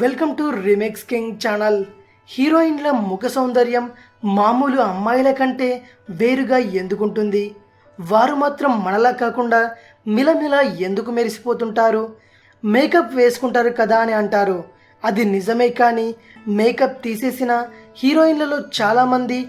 Welcome to remix king channel. హీరోయిన్ల ముఖ సౌందర్యం మామూలు అమ్మాయిల కంటే వేరుగా ఎందుకుంటుంది? వారు మాత్రం మనలా కాకుండా మిలమిల ఎందుకు మెరిసిపోతుంటారు? మేకప్ వేసుకుంటారు కదా అని అంటారు. అది నిజమే కానీ మేకప్ తీసేసిన హీరోయిన్లలో చాలామంది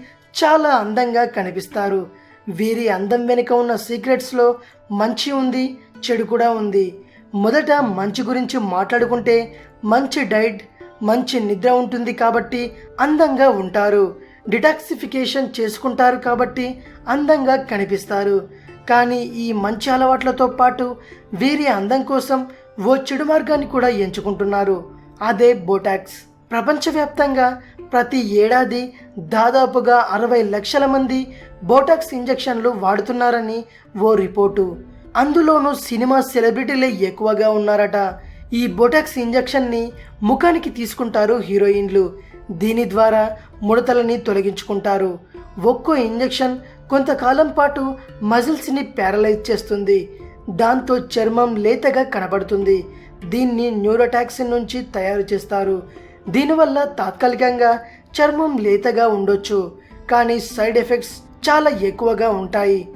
చాలా అందంగా కనిపిస్తారు. వీరి అందం వెనుక ఉన్న సీక్రెట్స్లో మంచి ఉంది చెడు కూడా ఉంది. మొదట మంచి గురించి మాట్లాడుకుంటే మంచి డైట్ మంచి నిద్ర ఉంటుంది కాబట్టి అందంగా ఉంటారు. డిటాక్సిఫికేషన్ చేసుకుంటారు కాబట్టి అందంగా కనిపిస్తారు. కానీ ఈ మంచి అలవాట్లతో పాటు వీరి అందం కోసం ఓ చెడు మార్గాన్ని కూడా ఎంచుకుంటున్నారు. అదే బోటాక్స్. ప్రపంచవ్యాప్తంగా ప్రతి ఏడాది దాదాపుగా అరవై లక్షల మంది బోటాక్స్ ఇంజెక్షన్లు వాడుతున్నారని ఓ రిపోర్టు. అందులోనూ సినిమా సెలబ్రిటీలే ఎక్కువగా ఉన్నారట. ఈ బొటాక్స్ ఇంజెక్షన్ని ముఖానికి తీసుకుంటారు హీరోయిన్లు. దీని ద్వారా ముడతలని తొలగించుకుంటారు. ఒక్కో ఇంజెక్షన్ కొంతకాలం పాటు మజిల్స్ని ప్యారలైజ్ చేస్తుంది. దాంతో చర్మం లేతగా కనబడుతుంది. దీన్ని న్యూరోటాక్సిన్ నుంచి తయారు చేస్తారు. దీనివల్ల తాత్కాలికంగా చర్మం లేతగా ఉండొచ్చు. కానీ సైడ్ ఎఫెక్ట్స్ చాలా ఎక్కువగా ఉంటాయి.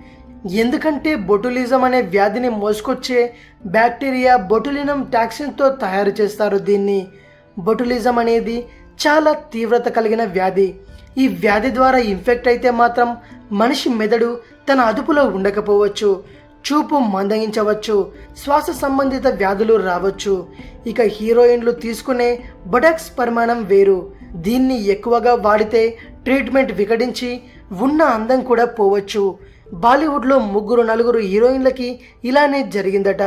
ఎందుకంటే బొటులిజం అనే వ్యాధిని మోసుకొచ్చే బ్యాక్టీరియా బొటులినం టాక్సిన్తో తయారు చేస్తారు దీన్ని. బొటులిజం అనేది చాలా తీవ్రత కలిగిన వ్యాధి. ఈ వ్యాధి ద్వారా ఇన్ఫెక్ట్ అయితే మాత్రం మనిషి మెదడు తన అదుపులో ఉండకపోవచ్చు చూపు మందగించవచ్చు శ్వాస సంబంధిత వ్యాధులు రావచ్చు. ఇక హీరోయిన్లు తీసుకునే బొడాక్స్ పరిమాణం వేరు. దీన్ని ఎక్కువగా వాడితే ట్రీట్మెంట్ వికటించి ఉన్న అందం కూడా పోవచ్చు. బాలీవుడ్లో ముగ్గురు నలుగురు హీరోయిన్లకి ఇలానే జరిగిందట.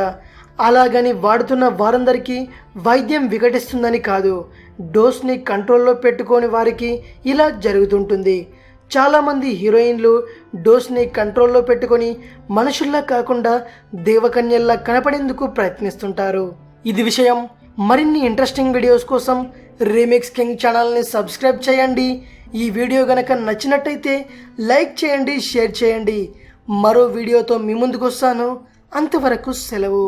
అలాగని వాడుతున్న వారందరికీ వైద్యం వికటిస్తుందని కాదు డోస్ని కంట్రోల్లో పెట్టుకోని వారికి ఇలా జరుగుతుంటుంది. చాలామంది హీరోయిన్లు డోస్ని కంట్రోల్లో పెట్టుకొని మనుషుల్లా కాకుండా దేవకన్యల్లా కనపడేందుకు ప్రయత్నిస్తుంటారు. ఇది విషయం మరిన్ని ఇంట్రెస్టింగ్ వీడియోస్ కోసం రీమిక్స్ కింగ్ ఛానల్ని సబ్స్క్రైబ్ చేయండి. ఈ వీడియో గనక నచ్చినట్టయితే లైక్ చేయండి షేర్ చేయండి. మరో వీడియోతో మీ ముందుకు వస్తాను అంతవరకు సెలవు.